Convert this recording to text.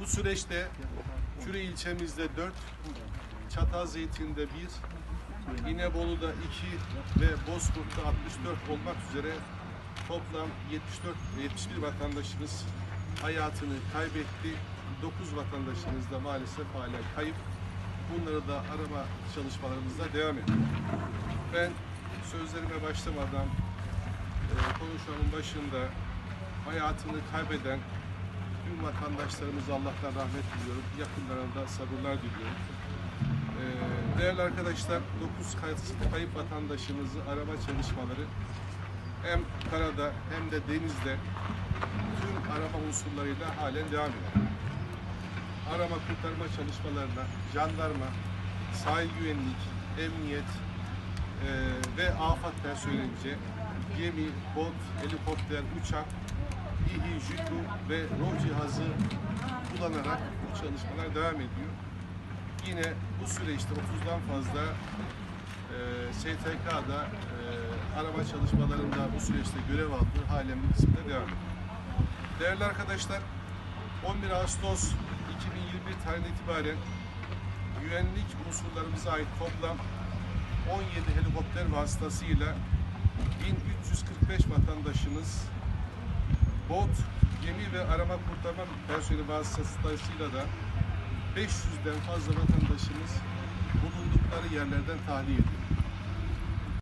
Bu süreçte Küre ilçemizde 4, Çatalzeytin'de 1, İnebolu'da 2 ve Bozkurt'ta 64 olmak üzere toplam 74 71 vatandaşımız hayatını kaybetti. 9 vatandaşımız da maalesef hala kayıp. Bunları da arama çalışmalarımızda devam ediyor. Ben sözlerime başlamadan e, konuşmamın başında hayatını kaybeden tüm vatandaşlarımıza Allah'tan rahmet diliyorum. Yakınlarına da sabırlar diliyorum. E, değerli arkadaşlar 9 kay- kayıp vatandaşımızı arama çalışmaları hem karada hem de denizde tüm arama unsurlarıyla halen devam ediyor. Arama kurtarma çalışmalarına jandarma, sahil güvenlik, emniyet, ee, ve afat personelince gemi, bot, helikopter, uçak, İHİ, JITU ve ROV cihazı kullanarak bu çalışmalar devam ediyor. Yine bu süreçte 30'dan fazla e, STK'da e, arama çalışmalarında bu süreçte görev aldı. Halen bir kısmında devam ediyor. Değerli arkadaşlar, 11 Ağustos 2021 tarihinden itibaren güvenlik unsurlarımıza ait toplam 17 helikopter vasıtasıyla 1345 vatandaşımız bot, gemi ve arama kurtarma personeli vasıtasıyla da 500'den fazla vatandaşımız bulundukları yerlerden tahliye edildi.